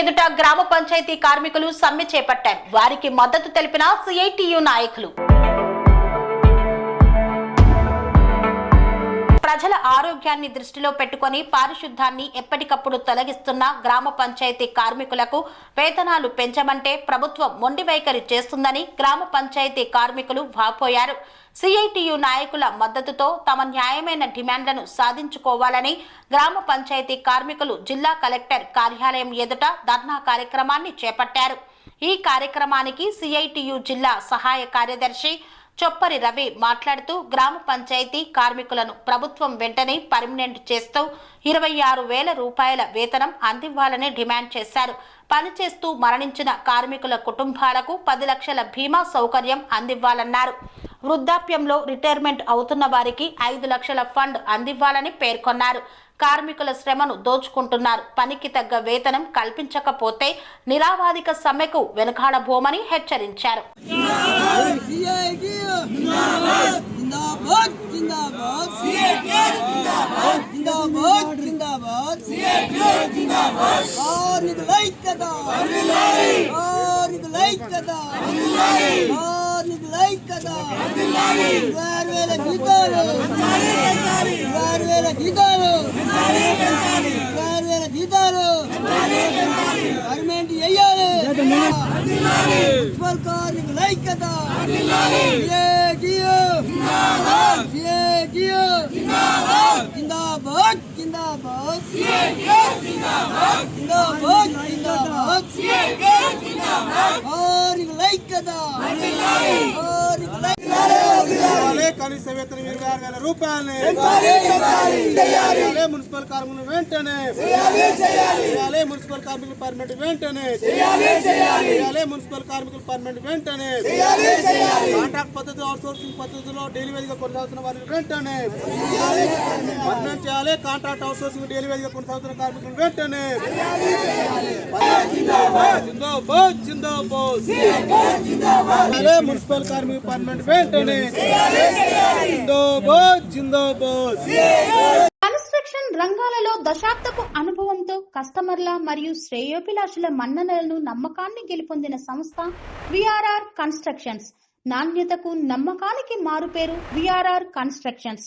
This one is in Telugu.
ఎదుట గ్రామ పంచాయతీ కార్మికులు సమ్మె చేపట్టారు. వారికి మద్దతు తెలిపిన సిఐటియు నాయకులు. ప్రజల ఆరోగ్యాన్ని దృష్టిలో పెట్టుకొని పారిశుద్ధాన్ని ఎప్పటికప్పుడు తొలగిస్తున్న గ్రామ పంచాయతీ కార్మికులకు వేతనాలు పెంచమంటే ప్రభుత్వం మొండి వైఖరి చేస్తుందని గ్రామ పంచాయతీ కార్మికులు వాపోయారు. సిఐటియు నాయకుల మద్దతుతో తమ న్యాయమైన డిమాండ్లను సాధించుకోవాలని గ్రామ పంచాయతీ కార్మికులు జిల్లా కలెక్టర్ కార్యాలయం ఎదుట ధర్నా కార్యక్రమాన్ని చేపట్టారు. ఈ కార్యక్రమానికి సిఐటియు జిల్లా సహాయ కార్యదర్శి చొప్పరి రవి మాట్లాడుతూ గ్రామ పంచాయతీ కార్మికులను ప్రభుత్వం వెంటనే పర్మనెంట్ చేస్తూ ఇరవై ఆరు వేల రూపాయల వేతనం అందివ్వాలని డిమాండ్ చేశారు. పనిచేస్తూ మరణించిన కార్మికుల కుటుంబాలకు పది లక్షల బీమా సౌకర్యం అందివ్వాలన్నారు. వృద్ధాప్యంలో రిటైర్మెంట్ అవుతున్న వారికి ఐదు లక్షల ఫండ్ అందివ్వాలని పేర్కొన్నారు. కార్మికుల శ్రమను దోచుకుంటున్నారు. పనికి తగ్గ వేతనం కల్పించకపోతే నిరావాదిక సమ్మెకు వెనుకాడబోమని హెచ్చరించారు. జిందాబాద్. జిందాబాద్ కార్మికుల ఐక్యత. కార్మికుల ఐక్యత. కార్మికుల ఐక్యత. ఇరవై వేల జీతాలు. ఇరవై వేల జీతాలు. ఇరవై వేల జీతాలు. గవర్నమెంట్ చెయ్యాలి కార్మికుల ఐక్యత. జిందాబాద్ జిందాబాద్. జిందాబాద్ జిందాబాద్. కార్మికుల ఐక్యత కార్మికుల ఇవ్వాలి. కనీస వేతనం ఇరవై ఆరు వేల రూపాయలని చేయాలి. మున్సిపల్ కార్మికులు వెంటనే. చేయాలి మున్సిపల్ కార్మికులు పర్మనెంట్ వెంటనే. చేయాలి మున్సిపల్ కార్మికులు పర్మనెంట్ వెంటనే. కాంట్రాక్ట్ పద్ధతి అవుట్సోర్సింగ్ పద్ధతిలో డైలీ డెలివరీగా కొనసాగుతున్న వారిని వెంటనే. చేయాలి. కాంట్రాక్ట్ అవుట్సోర్సింగ్ డెలివరీగా కొనసాగుతున్న కార్మికులు వెంటనే జిందాబాద్ మున్సిపల్ కార్మిక పర్మనెంట్ వెంటనే కన్స్ట్రక్షన్ రంగాలలో దశాబ్దపు అనుభవంతో కస్టమర్ల మరియు శ్రేయోభిలాషుల మన్ననలను నమ్మకాన్ని గెలుపొందిన సంస్థ విఆర్ఆర్ కన్స్ట్రక్షన్స్. నాణ్యతకు నమ్మకానికి మారుపేరు VRR constructions.